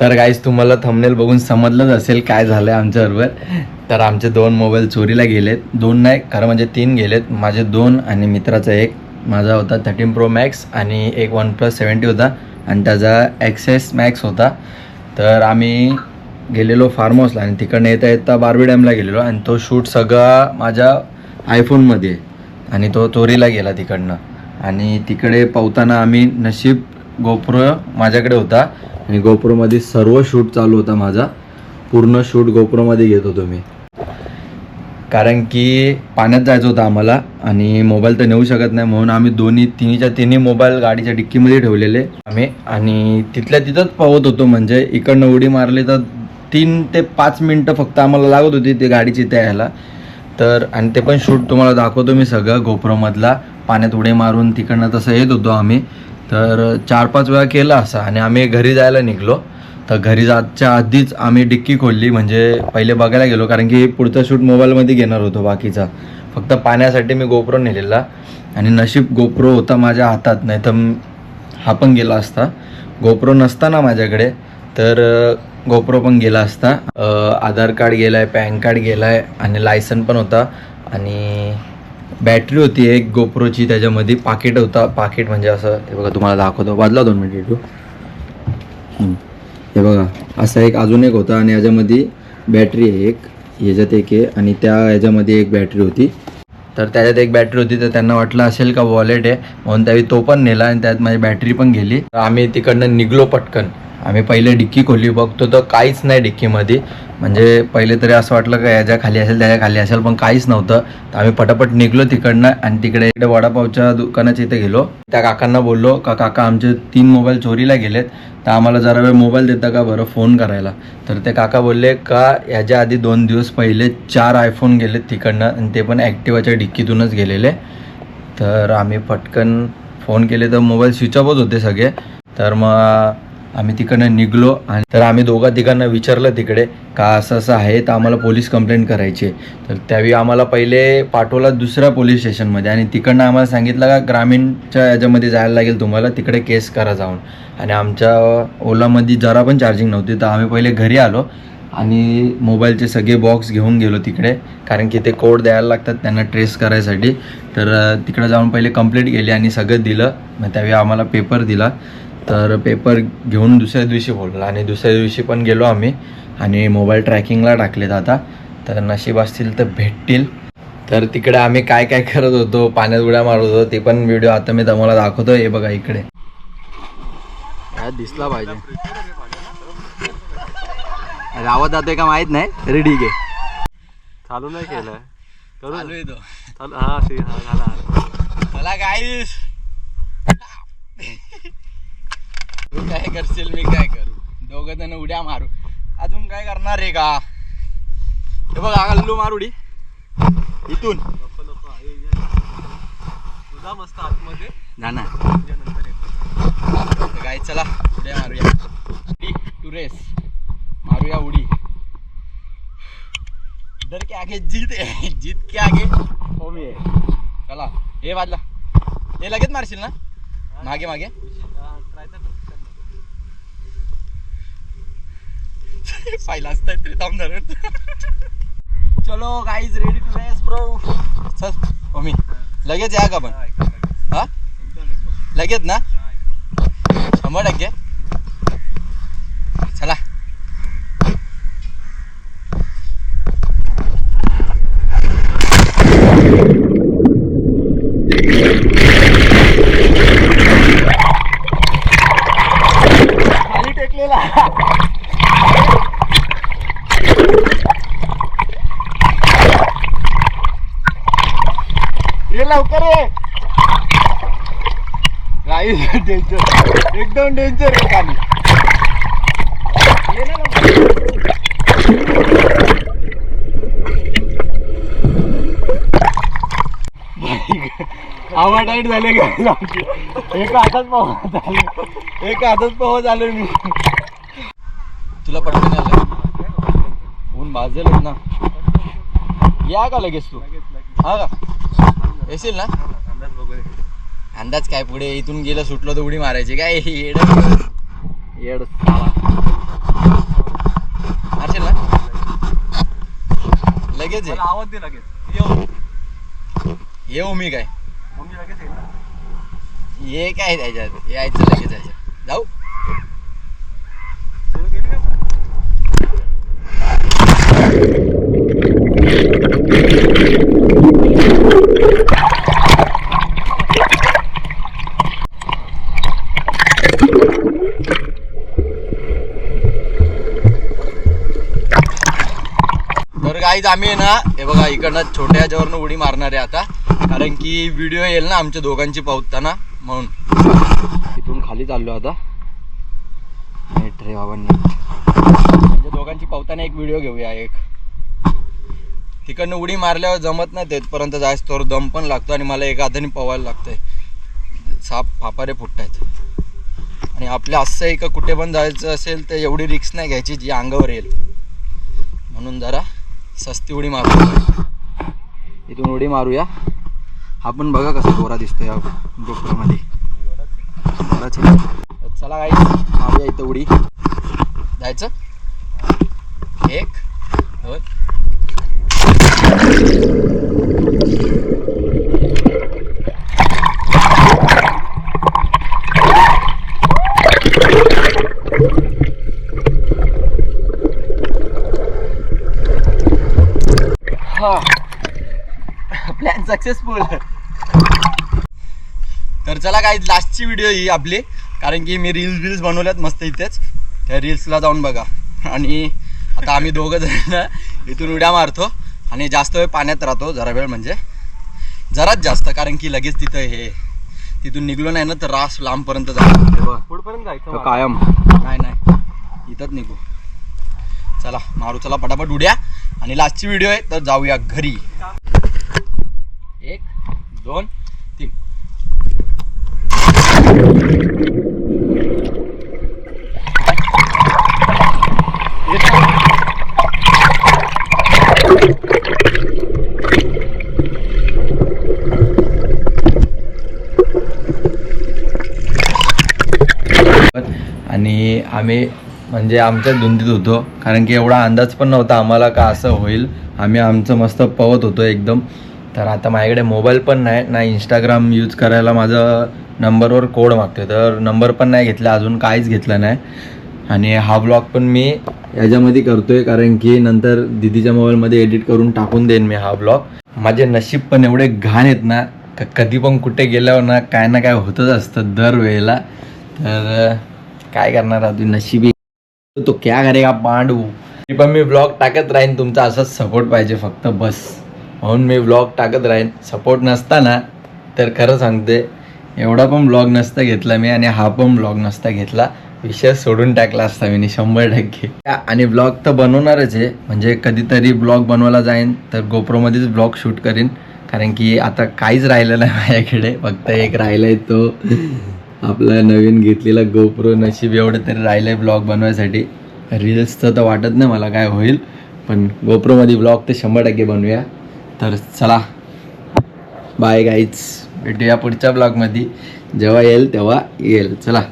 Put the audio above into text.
तर गाईज तुम्हाला थंबनेल बघून समजलंच असेल काय झालं आहे आमच्याबरोबर. तर आमचे दोन मोबाईल चोरीला गेलेत. दोन नाही खरं म्हणजे तीन गेलेत. माझे दोन आणि मित्राचा एक. माझा होता थर्टीन प्रो मॅक्स आणि एक वन प्लस सेवन्टी होता. आणि त्याचा ॲक्सेस मॅक्स होता. तर आम्ही गेलेलो फार्म हाऊसला आणि तिकडनं येता येता बारबी डॅमला गेलेलो आणि तो शूट सगळा माझ्या आयफोनमध्ये आहे. आणि तो चोरीला गेला तिकडनं. आणि तिकडे पावताना आम्ही नशीब गोप्र माझ्याकडे होता. आणि गोप्रोमध्ये सर्व शूट चालू होता माझा. पूर्ण शूट गोप्रोमध्ये घेत होतो मी. कारण की पाण्यात जायचं होतं आम्हाला आणि मोबाईल तर नेऊ शकत नाही म्हणून आम्ही दोन्ही तिन्हीच्या तिन्ही मोबाईल गाडीच्या डिक्कीमध्ये ठेवलेले आम्ही. आणि तिथल्या तिथंच पावत होतो म्हणजे इकडनं उडी मारली तर तीन ते पाच मिनटं फक्त आम्हाला लागत होती ते गाडीची इथे यायला. तर आणि ते पण शूट तुम्हाला दाखवतो मी सगळं गोप्रोमधला. पाण्यात उडी मारून तिकडनं तसं येत होतो आम्ही. तर चार पाच वेळा केलं असं आणि आम्ही घरी जायला निघलो. तर घरी जायच्या आधीच आम्ही डिक्की खोलली म्हणजे पहिले बघायला गेलो कारण की पुढचा शूट मोबाईलमध्ये घेणार होतो बाकीचा. फक्त पाण्यासाठी मी गोप्रो नेलेला आणि नशीब गोप्रो होता माझ्या हातात नाही तर हा पण गेला असता. गोप्रो नसताना माझ्याकडे तर गोप्रो पण गेला असता. आधार कार्ड गेला आहे पॅन कार्ड गेला आहे आणि लायसन पण होता. आणि बॅटरी होती एक गोप्रोची त्याच्यामध्ये पाकिट होता. पाकिट म्हणजे असं हे बघा तुम्हाला दाखवतो. वाजला दोन मिनिट टू हे बघा असा एक अजून एक होता आणि याच्यामध्ये बॅटरी आहे एक. ह्याच्यात एक आहे आणि त्या ह्याच्यामध्ये एक बॅटरी होती. तर त्याच्यात एक बॅटरी होती तर त्यांना वाटलं असेल का वॉलेट आहे. म्हणून त्यावेळी तो पण नेला आणि त्यात माझी बॅटरी पण गेली. तर आम्ही तिकडनं निघलो पटकन. आम्ही पहिले डिक्की खोली बघतो तर काहीच नाही डिक्कीमध्ये. म्हणजे पहिले तरी असं वाटलं का याच्या खाली असेल त्याच्याखाली असेल पण काहीच नव्हतं. तर आम्ही पटापट निघलो तिकडनं आणि तिकडे इकडे वडापावच्या दुकानाच्या इथे गेलो. त्या काकांना बोललो का काका आमचे तीन मोबाईल चोरीला गेलेत तर आम्हाला जरा वेळ मोबाईल देता का बरं फोन करायला? तर ते काका बोलले का याच्या आधी दोन दिवस पहिले चार आयफोन गेलेत तिकडनं आणि ते पण ॲक्टिवाच्या डिक्कीतूनच गेलेले. तर आम्ही पटकन फोन केले तर मोबाईल स्विच ऑफच होते सगळे. तर मग आम्ही तिकडनं निघलो आणि तर आम्ही दोघा तिघांना विचारलं तिकडे का असं असं आहे तर आम्हाला पोलीस कंप्लेंट करायची आहे. तर त्यावेळी आम्हाला पहिले पाठवला दुसऱ्या पोलीस स्टेशनमध्ये आणि तिकडनं आम्हाला सांगितलं का ग्रामीणच्या याच्यामध्ये जायला लागेल तुम्हाला तिकडे केस करा जाऊन. आणि आमच्या ओलामध्ये जरा पण चार्जिंग नव्हती तर आम्ही पहिले घरी आलो आणि मोबाईलचे सगळे बॉक्स घेऊन गेलो तिकडे कारण की ते कोड द्यायला लागतात त्यांना ट्रेस करायसाठी. तर तिकडे जाऊन पहिले कंप्लीट केली आणि सगळं दिलं. मग त्यावेळी आम्हाला पेपर दिला. तर पेपर घेऊन दुसऱ्या दिवशी बोलला आणि दुसऱ्या दिवशी पण गेलो आम्ही. आणि मोबाईल ट्रॅकिंगला टाकलेत आता. तर नशीब असतील तर भेटतील. तर तिकडे आम्ही काय काय करत होतो पाण्यात उड्या मारत होतो ते पण व्हिडिओ आता मी तुम्हाला दाखवतो. हे बघा इकडे. दिसला पाहिजे. आवाज जातोय का माहीत नाही तरी ठीक आहे. चालू नाही केलंय. करू चालू हा हा मला काय तू काय करशील मी काय करू? दोघं जण उड्या मारू. अजून काय करणार रे का? हे बघ आगल्लू मार उडी इथून. तुझा मस्त आतमध्ये ना. येतो काय चला उड्या मारूया. To race. मारूया उडी. डर के आगे जीत है जीत के आगे. हो मी आहे. चला. हे वाजला. हे लगेच मारशील ना? मागे मागे. पाहिला असताय तरी थांब धरत चलो guys ready to race bro चल मम्मी लगेच या का पण हा लगेच ना शंभर टक्के ये लवकर ये. गाई डेंजर एकदम डेंजर आहे खाली. ये ना लवकर. आवा टाईट झाले का एक हातात पोहत झाले. एक हातात पोहत झाले मी. तुला पटकन आलं ऊन भाजेल ना. या का लगेच तू? हा का? येशील ना? अंदाज काय पुढे? इथून गेलं सुटलो तर उडी मारायची. काय? येडं. येड. मारशील ना? लगेच आहे आवाज दे लगेच. येऊ. येऊ मी काय? मम्मी लगेच येईल ना? ये काय त्याच्यात? यायचं लगेच यायचं. जाऊ. सुरू केली का? काहीच आम्ही आहे ना हे बघा इकडनं छोट्या ह्याच्यावरनं उडी मारणार आहे आता. कारण की व्हिडिओ येईल ना आमच्या दोघांची पावताना म्हणून. इथून खाली चाललो आता. नेट रे बाबांनी. म्हणजे दोघांची पावताना एक व्हिडिओ घेऊया एक. तिकडनं उडी मारल्यावर जमत नाही तेथपर्यंत जायचं तर दम पण लागतो आणि मला एका हाताने पवायला लागतंय. साप फापारे फुटतायत. आणि आपल्या असं आहे का कुठे पण जायचं असेल तर एवढी रिक्स नाही घ्यायची जी अंगावर येईल. म्हणून जरा सस्ती उडी मारू. इथून उडी मारूया. हा पण बघा कसा गोरा दिसतो या गोप्रोमध्ये चला काही मारूया इथं उडी. जायचं? एक दोन प्लॅन सक्सेसफुल तर चला काय लास्टची व्हिडिओ ही आपली. कारण की मी रील्स बिल्स बनवल्यात मस्त इथेच. त्या रील्सला जाऊन बघा. आणि आता आम्ही दोघं जण इथून उड्या मारतो. आणि जास्त वेळ पाण्यात राहतो जरा वेळ म्हणजे. जराच जास्त कारण की लगेच तिथं हे तिथून निघलो नाही ना तर रास लांबपर्यंत पुढपर्यंत जायचं मला. कायम. नाही नाही. इथंच निघू. चला मारू चला पटापट उड्या. आणि लास्टची व्हिडिओ आहे तर जाऊया घरी. एक दोन तीन. आणि आम्ही म्हणजे आमच्या धुंदीत होतो. कारण की एवढा अंदाज पण नव्हता आम्हाला का असं होईल. आम्ही आमचं मस्त पवत होतो एकदम. तर आता माझ्याकडे मोबाईल पण नाही ना इंस्टाग्राम यूज करायला माझं नंबरवर कोड मागते तर नंबर पण नाही घेतला अजून काहीच घेतलं नाही. आणि हा ब्लॉग पण मी याच्यामध्ये करतोय. कारण की नंतर दिदीच्या मोबाईलमध्ये एडिट करून टाकून देईन मी हा ब्लॉग माझे नशीब पण एवढे घाण आहेत ना कधी पण कुठे गेल्यावर ना काय ना काय होतच असतं दरवेळेला. तर काय करणार आहोत नशिबी तो क्या करेगा पांडू? मी पण मी ब्लॉग टाकत राहीन तुमचा असाच सपोर्ट पाहिजे फक्त बस. म्हणून मी ब्लॉग टाकत राहीन. सपोर्ट नसताना तर खरं सांगते एवढा पण ब्लॉग नसता घेतला मी आणि हा पण ब्लॉग नसता घेतला. विषय सोडून टाकला असता मी शंभर टक्के. आणि ब्लॉग तर बनवणारच आहे. म्हणजे कधीतरी ब्लॉग बनवायला जाईन तर गोप्रोमध्येच ब्लॉग शूट करीन. कारण की आता काहीच राहिलं नाही माझ्याकडे. फक्त एक राहिलाय तो. आपला नवीन घेतलेला गोप्रो नशीब एवढं तरी राहिलं आहे ब्लॉग बनवायसाठी रील्सचं तर वाटत नाही मला काय होईल पण गोप्रोमध्ये ब्लॉग तर शंभर टक्के बनवूया. तर चला. बाय गाईच भेटूया पुढच्या ब्लॉगमध्ये जेव्हा येईल तेव्हा येईल. चला.